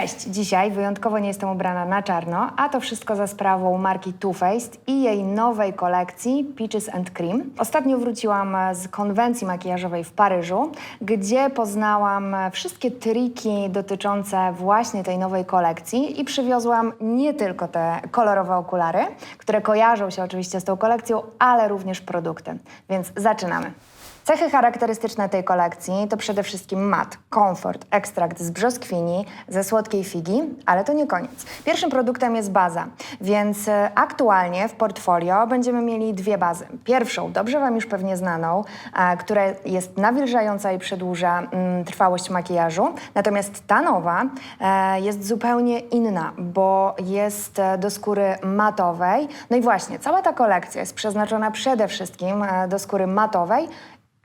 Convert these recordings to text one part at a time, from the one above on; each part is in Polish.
Cześć, dzisiaj wyjątkowo nie jestem ubrana na czarno, a to wszystko za sprawą marki Too Faced i jej nowej kolekcji Peaches and Cream. Ostatnio wróciłam z konwencji makijażowej w Paryżu, gdzie poznałam wszystkie triki dotyczące właśnie tej nowej kolekcji i przywiozłam nie tylko te kolorowe okulary, które kojarzą się oczywiście z tą kolekcją, ale również produkty. Więc zaczynamy. Cechy charakterystyczne tej kolekcji to przede wszystkim mat, komfort, ekstrakt z brzoskwini, ze słodkiej figi, ale to nie koniec. Pierwszym produktem jest baza, więc e, aktualnie w portfolio będziemy mieli dwie bazy. Pierwszą, dobrze Wam już pewnie znaną, e, która jest nawilżająca i przedłuża mm, trwałość makijażu, natomiast ta nowa e, jest zupełnie inna, bo jest do skóry matowej. No i właśnie, cała ta kolekcja jest przeznaczona przede wszystkim do skóry matowej,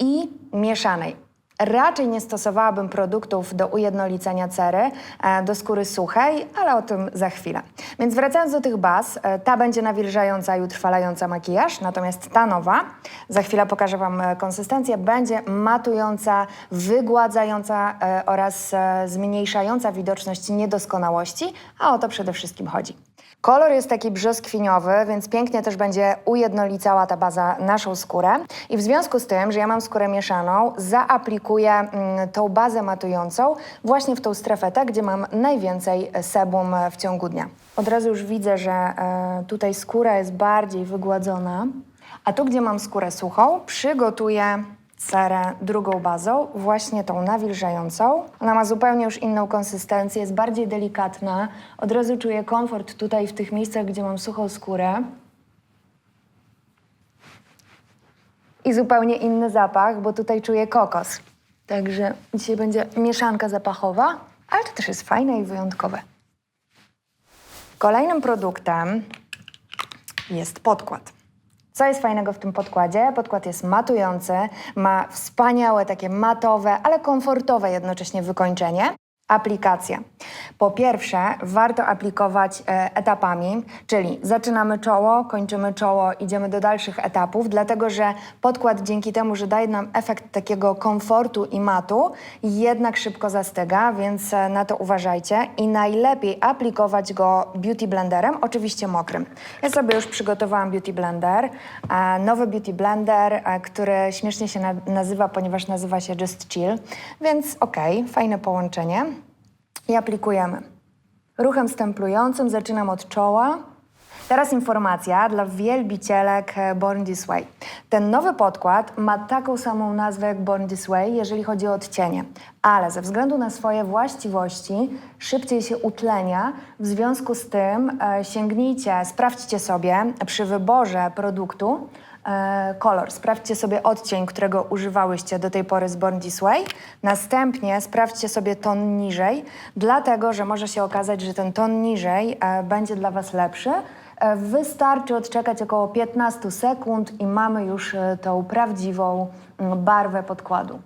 i mieszanej. Raczej nie stosowałabym produktów do ujednolicenia cery e, do skóry suchej, ale o tym za chwilę. Więc wracając do tych baz, e, ta będzie nawilżająca i utrwalająca makijaż, natomiast ta nowa, za chwilę pokażę Wam e, konsystencję, będzie matująca, wygładzająca oraz zmniejszająca widoczność niedoskonałości, a o to przede wszystkim chodzi. Kolor jest taki brzoskwiniowy, więc pięknie też będzie ujednolicała ta baza naszą skórę. I w związku z tym, że ja mam skórę mieszaną, zaaplikuję mm, tą bazę matującą właśnie w tą strefę, tak, gdzie mam najwięcej sebum w ciągu dnia. Od razu już widzę, że e, tutaj skóra jest bardziej wygładzona, a tu, gdzie mam skórę suchą, przygotuję cerę drugą bazą, właśnie tą nawilżającą. Ona ma zupełnie już inną konsystencję, jest bardziej delikatna. Od razu czuję komfort tutaj w tych miejscach, gdzie mam suchą skórę. I zupełnie inny zapach, bo tutaj czuję kokos. Także dzisiaj będzie mieszanka zapachowa, ale to też jest fajne i wyjątkowe. Kolejnym produktem jest podkład. Co jest fajnego w tym podkładzie? Podkład jest matujący, ma wspaniałe takie matowe, ale komfortowe jednocześnie wykończenie. Aplikacja. Po pierwsze, warto aplikować e, etapami, czyli zaczynamy czoło, kończymy czoło, idziemy do dalszych etapów, dlatego że podkład dzięki temu, że daje nam efekt takiego komfortu i matu, jednak szybko zastyga, więc e, na to uważajcie i najlepiej aplikować go beauty blenderem, oczywiście mokrym. Ja sobie już przygotowałam beauty blender, e, nowy beauty blender, który śmiesznie się na nazywa, ponieważ nazywa się Just Chill, więc okej, fajne połączenie i aplikujemy. Ruchem stemplującym zaczynam od czoła. Teraz informacja dla wielbicielek e, Born This Way. Ten nowy podkład ma taką samą nazwę jak Born This Way, jeżeli chodzi o odcienie, ale ze względu na swoje właściwości szybciej się utlenia. W związku z tym e, sięgnijcie, sprawdźcie sobie przy wyborze produktu kolor. Sprawdźcie sobie odcień, którego używałyście do tej pory z Born This Way. Następnie sprawdźcie sobie ton niżej, dlatego że może się okazać, że ten ton niżej e, będzie dla Was lepszy. E, Wystarczy odczekać około 15 sekund i mamy już e, tą prawdziwą mm, barwę podkładu.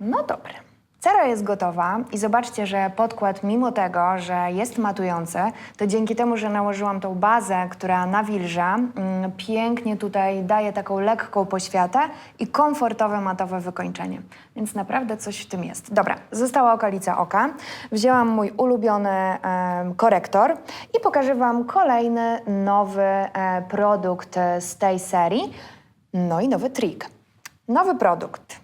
No dobra. Cera jest gotowa i zobaczcie, że podkład, mimo tego, że jest matujący, to dzięki temu, że nałożyłam tą bazę, która nawilża, mm, pięknie tutaj daje taką lekką poświatę i komfortowe matowe wykończenie. Więc naprawdę coś w tym jest. Dobra, została okolica oka. Wzięłam mój ulubiony em, korektor i pokażę Wam kolejny nowy e, produkt e, z tej serii. No i nowy trik. Nowy produkt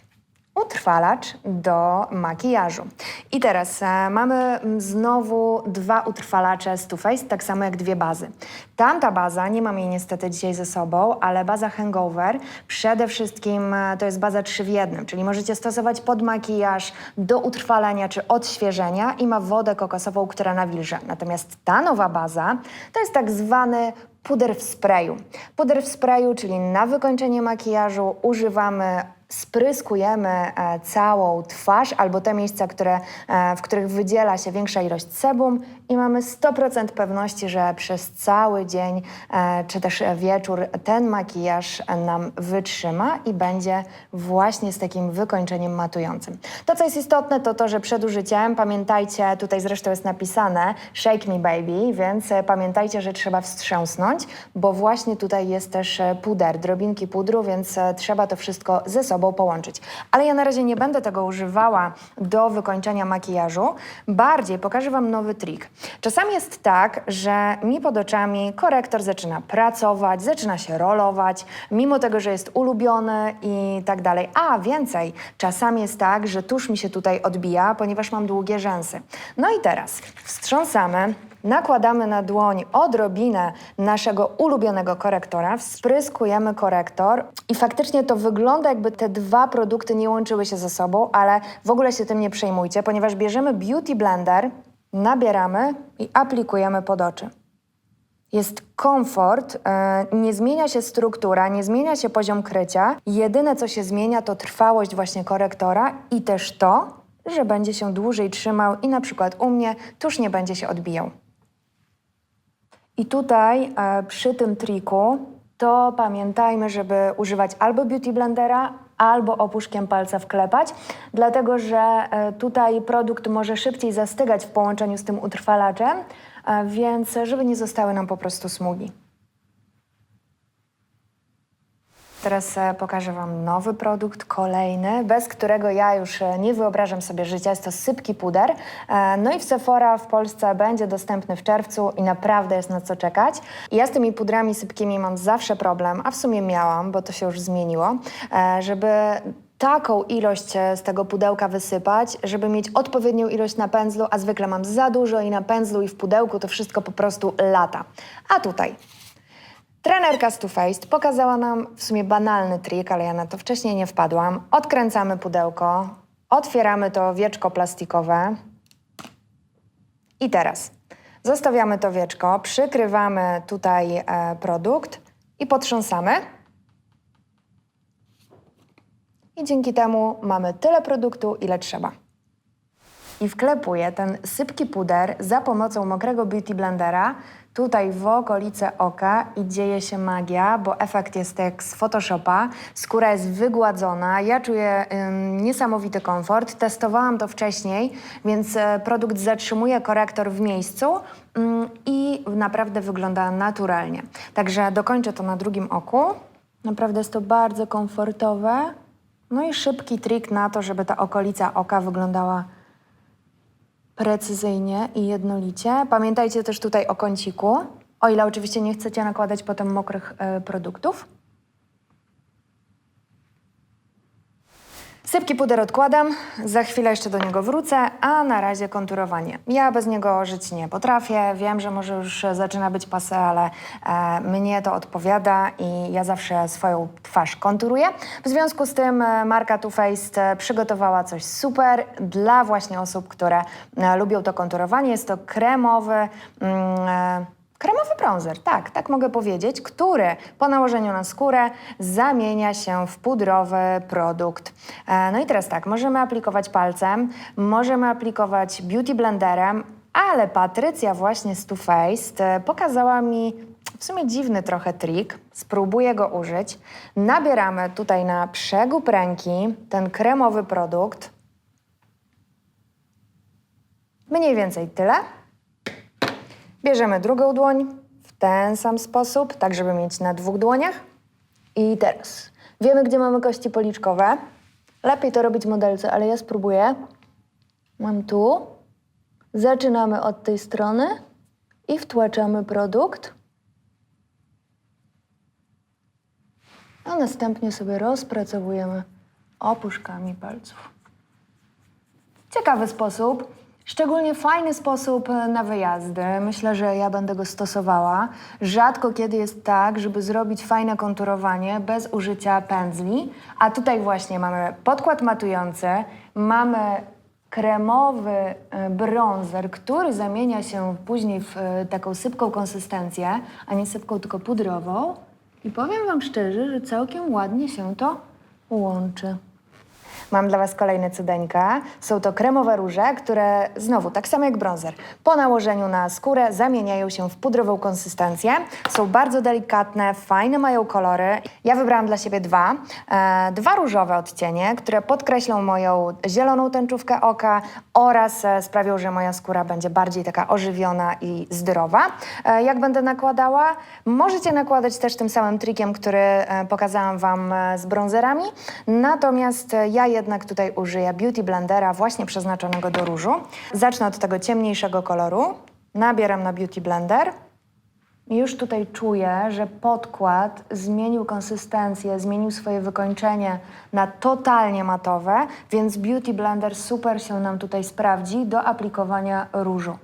utrwalacz do makijażu. I teraz e, mamy mm, znowu dwa utrwalacze z Too Faced, tak samo jak dwie bazy. Tamta baza, nie mam jej niestety dzisiaj ze sobą, ale baza Hangover przede wszystkim e, to jest baza 3 w jednym, czyli możecie stosować pod makijaż do utrwalania czy odświeżenia i ma wodę kokosową, która nawilża. Natomiast ta nowa baza to jest tak zwany puder w sprayu. Puder w sprayu, czyli na wykończenie makijażu używamy spryskujemy e, całą twarz albo te miejsca, które, e, w których wydziela się większa ilość sebum i mamy 100% pewności, że przez cały dzień e, czy też wieczór ten makijaż nam wytrzyma i będzie właśnie z takim wykończeniem matującym. To, co jest istotne, to to, że przed użyciem, pamiętajcie, tutaj zresztą jest napisane shake me baby, więc pamiętajcie, że trzeba wstrząsnąć, bo właśnie tutaj jest też puder, drobinki pudru, więc trzeba to wszystko ze sobą sobą połączyć. Ale ja na razie nie będę tego używała do wykończenia makijażu. Bardziej pokażę Wam nowy trik. Czasami jest tak, że mi pod oczami korektor zaczyna pracować, zaczyna się rolować, mimo tego, że jest ulubiony i tak dalej. A więcej, czasami jest tak, że tusz mi się tutaj odbija, ponieważ mam długie rzęsy. No i teraz wstrząsamy. Nakładamy na dłoń odrobinę naszego ulubionego korektora, spryskujemy korektor i faktycznie to wygląda jakby te dwa produkty nie łączyły się ze sobą, ale w ogóle się tym nie przejmujcie, ponieważ bierzemy Beauty Blender, nabieramy i aplikujemy pod oczy. Jest komfort, e, nie zmienia się struktura, nie zmienia się poziom krycia. Jedyne, co się zmienia, to trwałość właśnie korektora i też to, że będzie się dłużej trzymał i na przykład u mnie tuż nie będzie się odbijał. I tutaj e, przy tym triku to pamiętajmy, żeby używać albo Beauty Blendera, albo opuszkiem palca wklepać, dlatego że e, tutaj produkt może szybciej zastygać w połączeniu z tym utrwalaczem, e, więc żeby nie zostały nam po prostu smugi. Teraz e, pokażę Wam nowy produkt, kolejny, bez którego ja już e, nie wyobrażam sobie życia. Jest to sypki puder. E, No i w Sephora w Polsce będzie dostępny w czerwcu i naprawdę jest na co czekać. Ja z tymi pudrami sypkimi mam zawsze problem, a w sumie miałam, bo to się już zmieniło, żeby taką ilość z tego pudełka wysypać, żeby mieć odpowiednią ilość na pędzlu, a zwykle mam za dużo i na pędzlu i w pudełku to wszystko po prostu lata. A tutaj Trenerka Too Faced pokazała nam w sumie banalny trik, ale ja na to wcześniej nie wpadłam. Odkręcamy pudełko, otwieramy to wieczko plastikowe i teraz zostawiamy to wieczko, przykrywamy tutaj e, produkt i potrząsamy. I dzięki temu mamy tyle produktu, ile trzeba i wklepuję ten sypki puder za pomocą mokrego beauty blendera tutaj w okolice oka i dzieje się magia, bo efekt jest jak z Photoshopa. Skóra jest wygładzona, ja czuję ym, niesamowity komfort. Testowałam to wcześniej, więc e, produkt zatrzymuje korektor w miejscu ym, i naprawdę wygląda naturalnie. Także dokończę to na drugim oku. Naprawdę jest to bardzo komfortowe. No i szybki trik na to, żeby ta okolica oka wyglądała precyzyjnie i jednolicie. Pamiętajcie też tutaj o kąciku, o ile oczywiście nie chcecie nakładać potem mokrych e, produktów. Sypki puder odkładam, za chwilę jeszcze do niego wrócę, a na razie konturowanie. Ja bez niego żyć nie potrafię, wiem, że może już zaczyna być pase, ale e, mnie to odpowiada i ja zawsze swoją twarz konturuję. W związku z tym e, marka Too Faced e, przygotowała coś super dla właśnie osób, które e, lubią to konturowanie. Jest to kremowy... Mm, e, Kremowy bronzer, tak, tak mogę powiedzieć, który po nałożeniu na skórę zamienia się w pudrowy produkt. E, No i teraz tak, możemy aplikować palcem, możemy aplikować beauty blenderem, ale Patrycja właśnie z Too Faced e, pokazała mi w sumie dziwny trochę trik. Spróbuję go użyć. Nabieramy tutaj na przegub ręki ten kremowy produkt. Mniej więcej tyle. Bierzemy drugą dłoń w ten sam sposób, tak żeby mieć na dwóch dłoniach. I teraz wiemy, gdzie mamy kości policzkowe. Lepiej to robić modelce, ale ja spróbuję. Mam tu. Zaczynamy od tej strony i wtłaczamy produkt. A następnie sobie rozpracowujemy opuszkami palców. Ciekawy sposób. Szczególnie fajny sposób e, na wyjazdy. Myślę, że ja będę go stosowała. Rzadko kiedy jest tak, żeby zrobić fajne konturowanie bez użycia pędzli. A tutaj właśnie mamy podkład matujący, mamy kremowy e, bronzer, który zamienia się później w e, taką sypką konsystencję, a nie sypką, tylko pudrową. I powiem Wam szczerze, że całkiem ładnie się to łączy. Mam dla Was kolejne cudeńka. Są to kremowe róże, które znowu, tak samo jak bronzer, po nałożeniu na skórę zamieniają się w pudrową konsystencję. Są bardzo delikatne, fajne mają kolory. Ja wybrałam dla siebie dwa. E, dwa różowe odcienie, które podkreślą moją zieloną tęczówkę oka oraz e, sprawią, że moja skóra będzie bardziej taka ożywiona i zdrowa. E, jak będę nakładała? Możecie nakładać też tym samym trikiem, który e, pokazałam Wam e, z bronzerami. Natomiast ja jednak tutaj użyję Beauty Blendera właśnie przeznaczonego do różu. Zacznę od tego ciemniejszego koloru. Nabieram na Beauty Blender. Już tutaj czuję, że podkład zmienił konsystencję, zmienił swoje wykończenie na totalnie matowe, więc Beauty Blender super się nam tutaj sprawdzi do aplikowania różu.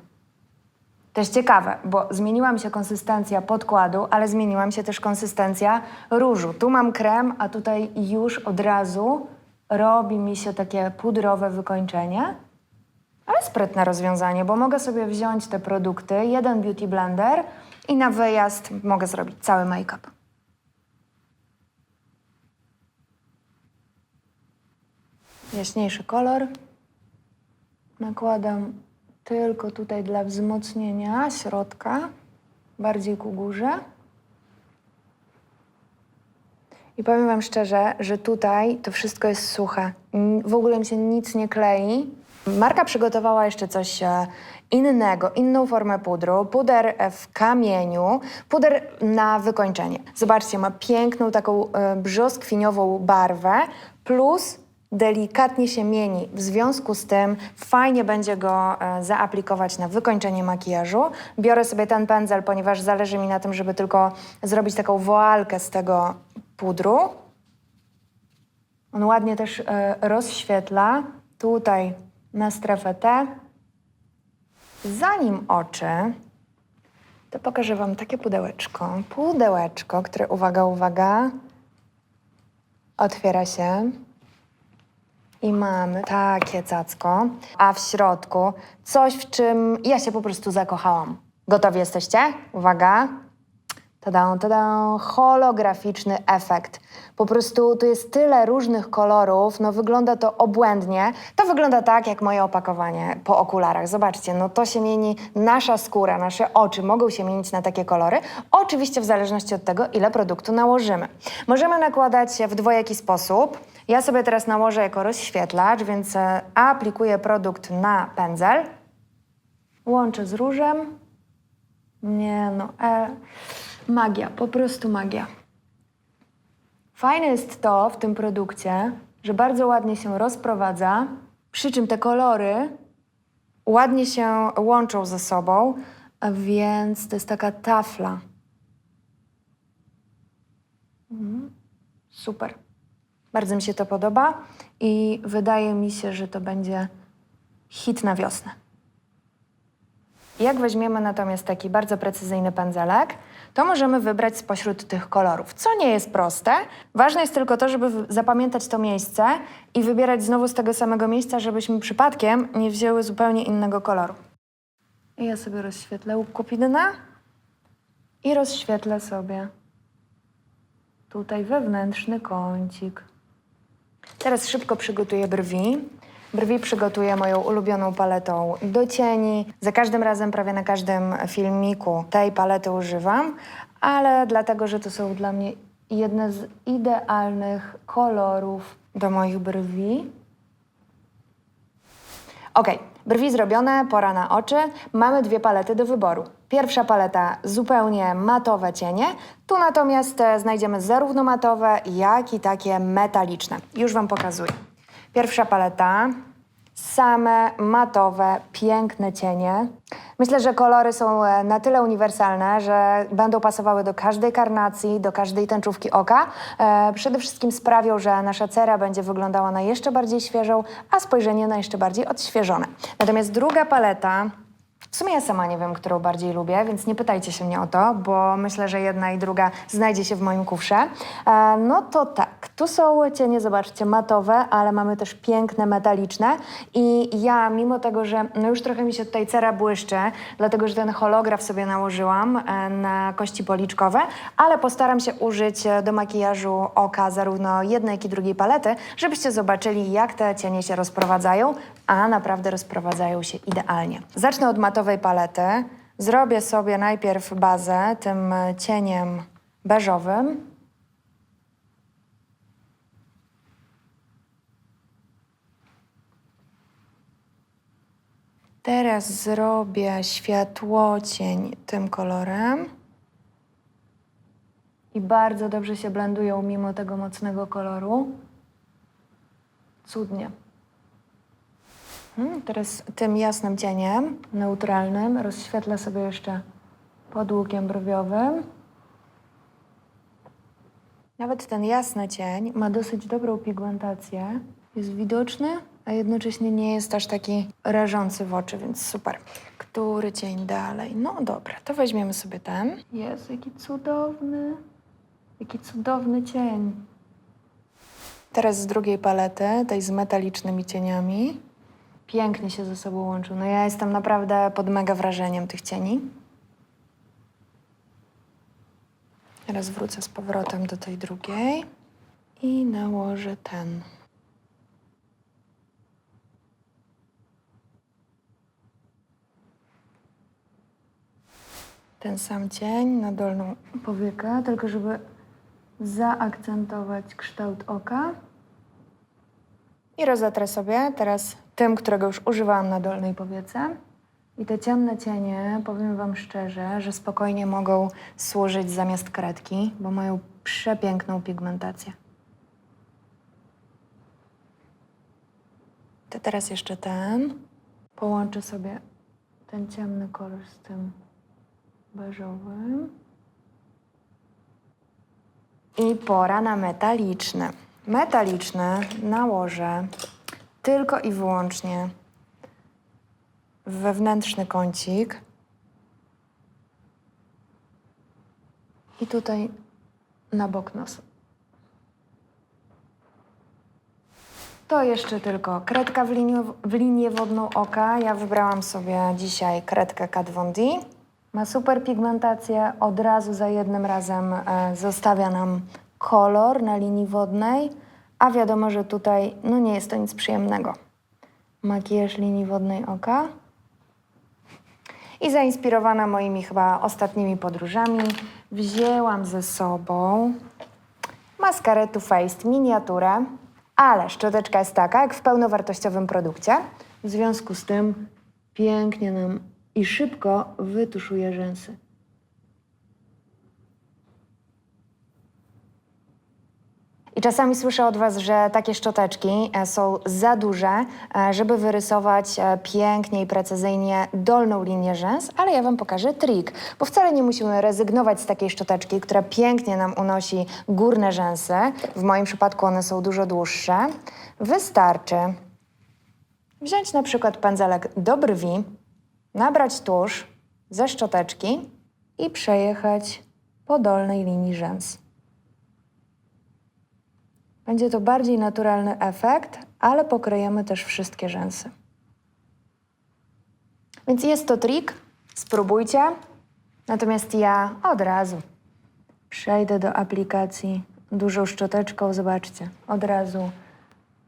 Też ciekawe, bo zmieniła mi się konsystencja podkładu, ale zmieniła mi się też konsystencja różu. Tu mam krem, a tutaj już od razu robi mi się takie pudrowe wykończenie. Ale sprytne rozwiązanie, bo mogę sobie wziąć te produkty, jeden beauty blender i na wyjazd mogę zrobić cały make-up. Jaśniejszy kolor. Nakładam tylko tutaj dla wzmocnienia środka, bardziej ku górze. I powiem Wam szczerze, że tutaj to wszystko jest suche. W ogóle mi się nic nie klei. Marka przygotowała jeszcze coś e, innego, inną formę pudru. Puder e, w kamieniu, puder na wykończenie. Zobaczcie, ma piękną taką e, brzoskwiniową barwę, plus delikatnie się mieni. W związku z tym fajnie będzie go zaaplikować na wykończenie makijażu. Biorę sobie ten pędzel, ponieważ zależy mi na tym, żeby tylko zrobić taką woalkę z tego pudru. On ładnie też e, rozświetla tutaj na strefę T. Zanim oczy, to pokażę Wam takie pudełeczko. Pudełeczko, które, uwaga, uwaga, otwiera się. I mamy takie cacko, a w środku coś, w czym ja się po prostu zakochałam. Gotowi jesteście? Uwaga. Tada, tada, holograficzny efekt. Po prostu tu jest tyle różnych kolorów, no wygląda to obłędnie. To wygląda tak, jak moje opakowanie po okularach. Zobaczcie, no to się mieni, nasza skóra, nasze oczy mogą się mienić na takie kolory. Oczywiście w zależności od tego, ile produktu nałożymy. Możemy nakładać w dwojaki sposób. Ja sobie teraz nałożę jako rozświetlacz, więc e, aplikuję produkt na pędzel. Łączę z różem. Nie no, e, magia, po prostu magia. Fajne jest to w tym produkcie, że bardzo ładnie się rozprowadza, przy czym te kolory ładnie się łączą ze sobą, więc to jest taka tafla. Mhm. Super. Bardzo mi się to podoba i wydaje mi się, że to będzie hit na wiosnę. Jak weźmiemy natomiast taki bardzo precyzyjny pędzelek, to możemy wybrać spośród tych kolorów, co nie jest proste. Ważne jest tylko to, żeby zapamiętać to miejsce i wybierać znowu z tego samego miejsca, żebyśmy przypadkiem nie wzięły zupełnie innego koloru. I ja sobie rozświetlę łuk kupidna i rozświetlę sobie tutaj wewnętrzny kącik. Teraz szybko przygotuję brwi. Brwi przygotuję moją ulubioną paletą do cieni. Za każdym razem, prawie na każdym filmiku tej palety używam, ale dlatego, że to są dla mnie jedne z idealnych kolorów do moich brwi. Ok, brwi zrobione, pora na oczy. Mamy dwie palety do wyboru. Pierwsza paleta zupełnie matowe cienie, tu natomiast e, znajdziemy zarówno matowe, jak i takie metaliczne. Już Wam pokazuję. Pierwsza paleta, same matowe, piękne cienie. Myślę, że kolory są e, na tyle uniwersalne, że będą pasowały do każdej karnacji, do każdej tęczówki oka. E, przede wszystkim sprawią, że nasza cera będzie wyglądała na jeszcze bardziej świeżą, a spojrzenie na jeszcze bardziej odświeżone. Natomiast druga paleta w sumie ja sama nie wiem, którą bardziej lubię, więc nie pytajcie się mnie o to, bo myślę, że jedna i druga znajdzie się w moim kufrze. E, no to tak, Tu są cienie, zobaczcie, matowe, ale mamy też piękne, metaliczne. I ja, mimo tego, że no już trochę mi się tutaj cera błyszczy, dlatego że ten holograf sobie nałożyłam e, na kości policzkowe, ale postaram się użyć e, do makijażu oka zarówno jednej, jak i drugiej palety, żebyście zobaczyli, jak te cienie się rozprowadzają, a naprawdę rozprowadzają się idealnie. Zacznę od matowej palety. Zrobię sobie najpierw bazę tym cieniem beżowym. Teraz zrobię światłocień tym kolorem. I bardzo dobrze się blendują mimo tego mocnego koloru. Cudnie. Hmm, teraz tym jasnym cieniem, neutralnym, rozświetlę sobie jeszcze pod łukiem brwiowym. Nawet ten jasny cień ma dosyć dobrą pigmentację. Jest widoczny, a jednocześnie nie jest aż taki rażący w oczy, więc super. Który cień dalej? No dobra, to weźmiemy sobie ten. Jest jaki cudowny. Jaki cudowny cień. Teraz z drugiej palety, tej z metalicznymi cieniami. Pięknie się ze sobą łączą. No ja jestem naprawdę pod mega wrażeniem tych cieni. Teraz wrócę z powrotem do tej drugiej i nałożę ten. Ten sam cień na dolną powiekę, tylko żeby zaakcentować kształt oka. I rozetrę sobie teraz tym, którego już używałam na dolnej powiece. I te ciemne cienie, powiem Wam szczerze, że spokojnie mogą służyć zamiast kredki, bo mają przepiękną pigmentację. To teraz jeszcze ten. Połączę sobie ten ciemny kolor z tym beżowym. I pora na metaliczne. Metaliczne nałożę tylko i wyłącznie w wewnętrzny kącik. I tutaj na bok nosa. To jeszcze tylko kredka w linię, w linię wodną oka. Ja wybrałam sobie dzisiaj kredkę Kat Von D. Ma super pigmentację, od razu za jednym razem e, zostawia nam kolor na linii wodnej, a wiadomo, że tutaj no nie jest to nic przyjemnego. Makijaż linii wodnej oka. I zainspirowana moimi chyba ostatnimi podróżami, wzięłam ze sobą maskarę Too Faced miniaturę, ale szczoteczka jest taka, jak w pełnowartościowym produkcie. W związku z tym pięknie nam i szybko wytuszuje rzęsy. I czasami słyszę od Was, że takie szczoteczki e, są za duże, e, żeby wyrysować e, pięknie i precyzyjnie dolną linię rzęs, ale ja Wam pokażę trik, bo wcale nie musimy rezygnować z takiej szczoteczki, która pięknie nam unosi górne rzęsy. W moim przypadku one są dużo dłuższe. Wystarczy wziąć na przykład pędzelek do brwi, nabrać tusz ze szczoteczki i przejechać po dolnej linii rzęs. Będzie to bardziej naturalny efekt, ale pokryjemy też wszystkie rzęsy. Więc jest to trik, spróbujcie. Natomiast ja od razu przejdę do aplikacji dużą szczoteczką. Zobaczcie, od razu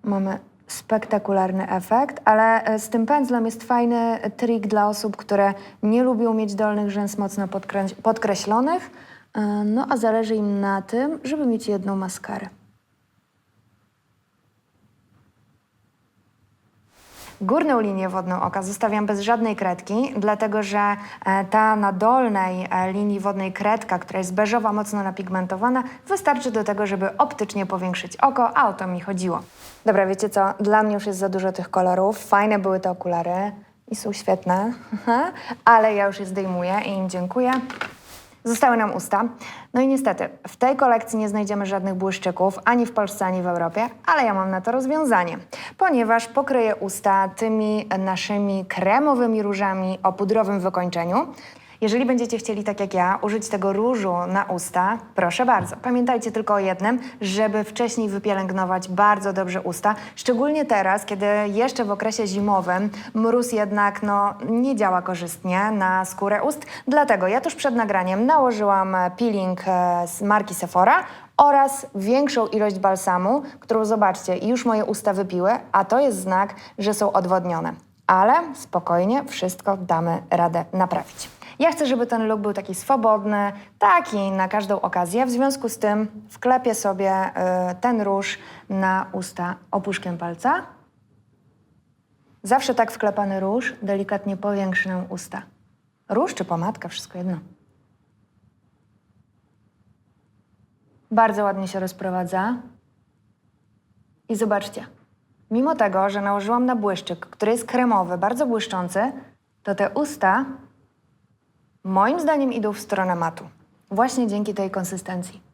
mamy spektakularny efekt, ale e, z tym pędzlem jest fajny trik dla osób, które nie lubią mieć dolnych rzęs mocno podkreślonych, e, no a zależy im na tym, żeby mieć jedną maskarę. Górną linię wodną oka zostawiam bez żadnej kredki, dlatego że e, ta na dolnej e, linii wodnej kredka, która jest beżowa, mocno napigmentowana, wystarczy do tego, żeby optycznie powiększyć oko, a o to mi chodziło. Dobra, wiecie co? Dla mnie już jest za dużo tych kolorów. Fajne były te okulary i są świetne, ale ja już je zdejmuję i im dziękuję. Zostały nam usta. No i niestety, w tej kolekcji nie znajdziemy żadnych błyszczyków, ani w Polsce, ani w Europie, ale ja mam na to rozwiązanie, ponieważ pokryję usta tymi naszymi kremowymi różami o pudrowym wykończeniu. Jeżeli będziecie chcieli, tak jak ja, użyć tego różu na usta, proszę bardzo. Pamiętajcie tylko o jednym, żeby wcześniej wypielęgnować bardzo dobrze usta, szczególnie teraz, kiedy jeszcze w okresie zimowym mróz jednak no, nie działa korzystnie na skórę ust. Dlatego ja tuż przed nagraniem nałożyłam peeling e, z marki Sephora oraz większą ilość balsamu, którą zobaczcie, już moje usta wypiły, a to jest znak, że są odwodnione. Ale spokojnie, wszystko damy radę naprawić. Ja chcę, żeby ten look był taki swobodny, taki na każdą okazję. W związku z tym wklepię sobie y, ten róż na usta opuszkiem palca. Zawsze tak wklepany róż delikatnie powiększy nam usta. Róż czy pomadka, wszystko jedno. Bardzo ładnie się rozprowadza. I zobaczcie, mimo tego, że nałożyłam na błyszczyk, który jest kremowy, bardzo błyszczący, to te usta moim zdaniem idą w stronę matu. Właśnie dzięki tej konsystencji.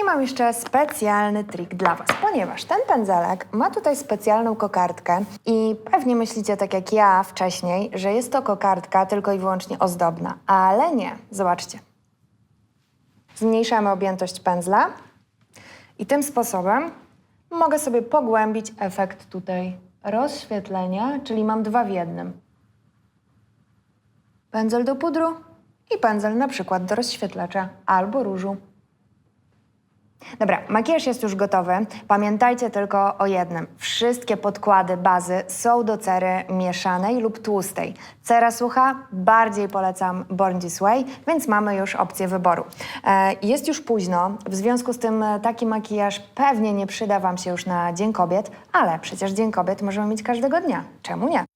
I mam jeszcze specjalny trik dla Was, ponieważ ten pędzelek ma tutaj specjalną kokardkę i pewnie myślicie tak jak ja wcześniej, że jest to kokardka tylko i wyłącznie ozdobna, ale nie. Zobaczcie. Zmniejszamy objętość pędzla i tym sposobem mogę sobie pogłębić efekt tutaj rozświetlenia, czyli mam dwa w jednym. Pędzel do pudru i pędzel na przykład do rozświetlacza albo różu. Dobra, makijaż jest już gotowy. Pamiętajcie tylko o jednym. Wszystkie podkłady bazy są do cery mieszanej lub tłustej. Cera sucha bardziej polecam Born This Way, więc mamy już opcję wyboru. E, jest już późno, w związku z tym e, taki makijaż pewnie nie przyda Wam się już na Dzień Kobiet, ale przecież Dzień Kobiet możemy mieć każdego dnia. Czemu nie?